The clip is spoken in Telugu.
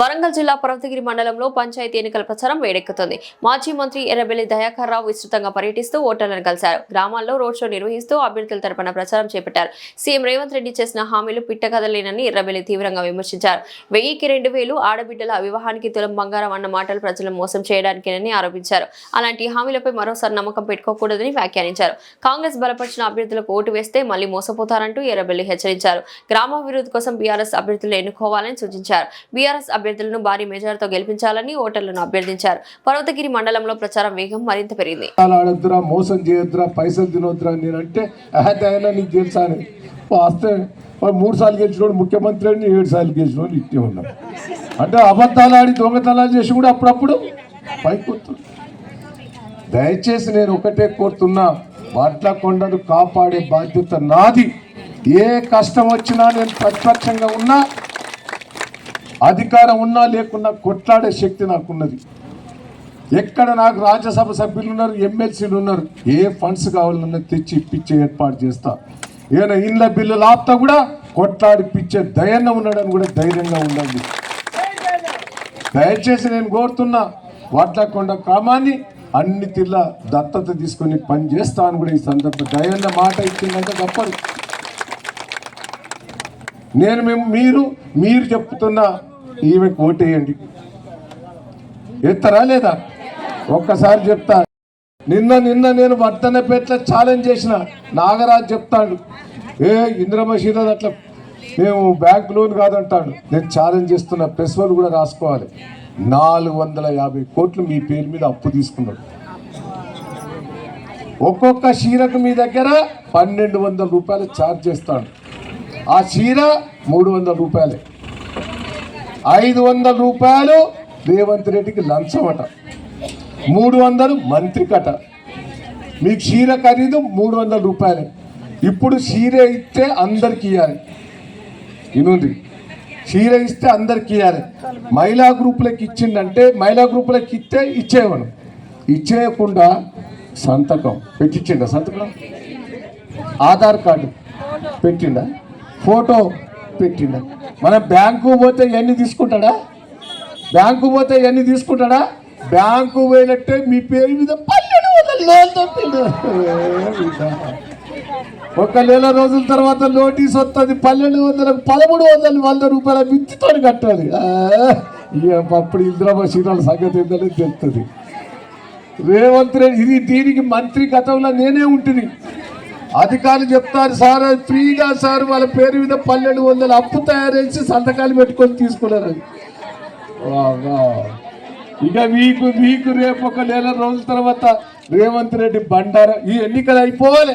వరంగల్ జిల్లా పర్వతగిరి మండలంలో పంచాయతీ ఎన్నికల ప్రచారం వేడెక్కుతుంది. మాజీ మంత్రి ఎర్రబెల్లి దయాకర్ రావు విస్తృతంగా పర్యటిస్తూ ఓటర్లను కలిశారు. గ్రామాల్లో రోడ్ షో నిర్వహిస్తూ అభ్యర్థుల తరపున ప్రచారం చేపట్టారు. సీఎం రేవంత్ రెడ్డి చేసిన హామీలు పిట్టకదలేనని ఎర్రబెల్లి తీవ్రంగా విమర్శించారు. వెయ్యికి రెండు వేలు ఆడబిడ్డల వివాహానికి తులం బంగారం అన్న మాటలు ప్రజలను మోసం చేయడానికేనని ఆరోపించారు. అలాంటి హామీలపై మరోసారి నమ్మకం పెట్టుకోకూడదని వ్యాఖ్యానించారు. కాంగ్రెస్ బలపరిచిన అభ్యర్థులకు ఓటు వేస్తే మళ్ళీ మోసపోతారంటూ ఎర్రబెల్లి హెచ్చరించారు. గ్రామాభివృద్ధి కోసం బీఆర్ఎస్ అభ్యర్థులను ఎన్నుకోవాలని సూచించారు. బీఆర్ఎస్ అభ్యర్థులను భారీ మెజార్టీతో గెలిపించాలని ఓటర్లను అభ్యర్థించారు. పర్వతగిరి మండలంలో ప్రచారం వేగం మరింత పెరిగింది. మోసం చేయొద్దురా పైసలు తినొద్దురా నేనంటే నీకు తెలుసా వస్తే మూడు సార్లు గెలిచినోడు ముఖ్యమంత్రి అని ఏడు సార్లు గెలిచినోడు ఇట్టే ఉన్నాం. అంటే అబద్ధాలు ఆడి దొంగతనాలు చేసి కూడా అప్పుడప్పుడు పైకి వస్తుంది దయచేసి నేను ఒకటే కోరుతున్నా వాట్ల కొండను కాపాడే బాధ్యత నాది. ఏ కష్టం వచ్చినా నేను ప్రతిపక్షంగా ఉన్నా అధికారం ఉన్నా లేకున్నా కొట్లాడే శక్తి నాకున్నది. ఎక్కడ నాకు రాజ్యసభ సభ్యులు ఉన్నారు ఎమ్మెల్సీలు ఉన్నారు ఏ ఫండ్స్ కావాలన్నా తెచ్చి ఇప్పించే ఏర్పాటు చేస్తా. ఏమైనా ఇండ్ల బిల్లులు ఆపుతా కూడా కొట్లాడిపించే దయన్న ఉన్నాడని కూడా ధైర్యంగా ఉండండి. దయచేసి నేను కోరుతున్నా వాట్లకొండ క్రమాన్ని అన్ని తిల్ల దత్తత తీసుకొని పని చేస్తా అని కూడా ఈ సందర్భ దయన్న మాట ఇచ్చిందంటే తప్పదు. నేను మేము మీరు మీరు చెప్తున్న ఈమెకు ఓటేయండి ఎత్తరా లేదా? ఒక్కసారి చెప్తా. నిన్న నిన్న నేను వర్ధనపేటలో ఛాలెంజ్ చేసిన నాగరాజ్ చెప్తాడు. ఏ ఇంద్రమసీద అట్లా మేము బ్యాంక్ లోన్ కాదంటాడు. నేను ఛాలెంజ్ చేస్తున్న ప్రెస్ వాళ్ళు కూడా రాసుకోవాలి. నాలుగు వందల యాభై కోట్లు మీ పేరు మీద అప్పు తీసుకున్నాడు. ఒక్కొక్క చీరకు మీ దగ్గర పన్నెండు వందల రూపాయలు ఛార్జ్ చేస్తాడు. ఆ చీర మూడు వందల రూపాయలే. ఐదు వందల రూపాయలు రేవంత్ రెడ్డికి లంచం అట మూడు వందలు మంత్రి కట మీకు చీర ఖరీదు మూడు వందల రూపాయలే. ఇప్పుడు చీర ఇస్తే అందరికి ఇవ్వాలి ఇనుంది చీర ఇస్తే అందరికి ఇవ్వాలి మహిళా గ్రూపులకు ఇచ్చిందంటే మహిళా గ్రూపులకు ఇస్తే ఇచ్చేవాడు ఇచ్చేయకుండా సంతకం పెట్టించిండ సంతకం? ఆధార్ కార్డు పెట్టిండా? ఫోటో పెట్టిండా. మన బ్యాంకు పోతే ఇవన్నీ తీసుకుంటాడా? బ్యాంకు పోతే ఇవన్నీ తీసుకుంటాడా? బ్యాంకు పోయినట్టే మీ పేరు మీద పన్నెండు వందల లోన్ తప్పిండు. ఒక నెల రోజుల తర్వాత నోటీస్ వస్తుంది పన్నెండు వందలకు పదమూడు వందలు వంద రూపాయల మిత్తితో కట్టాలి అప్పుడు ఇంద్రమ్మ శీలాల సంగతి ఏంటనే తెలుస్తుంది రేవంత్ రెడ్డి ఇది దీనికి మంత్రి గతంలో నేనే ఉంటుంది అధికారులు చెప్తారు సార్ ఫ్రీగా సార్ వాళ్ళ పేరు మీద పన్నెండు వందల అప్పు తయారు చేసి సంతకాలు పెట్టుకొని తీసుకున్నారు. ఇక మీకు మీకు రేపు ఒక నెల రోజుల తర్వాత రేవంత్ రెడ్డి బండారా ఈ ఎన్నికలు అయిపోవాలి.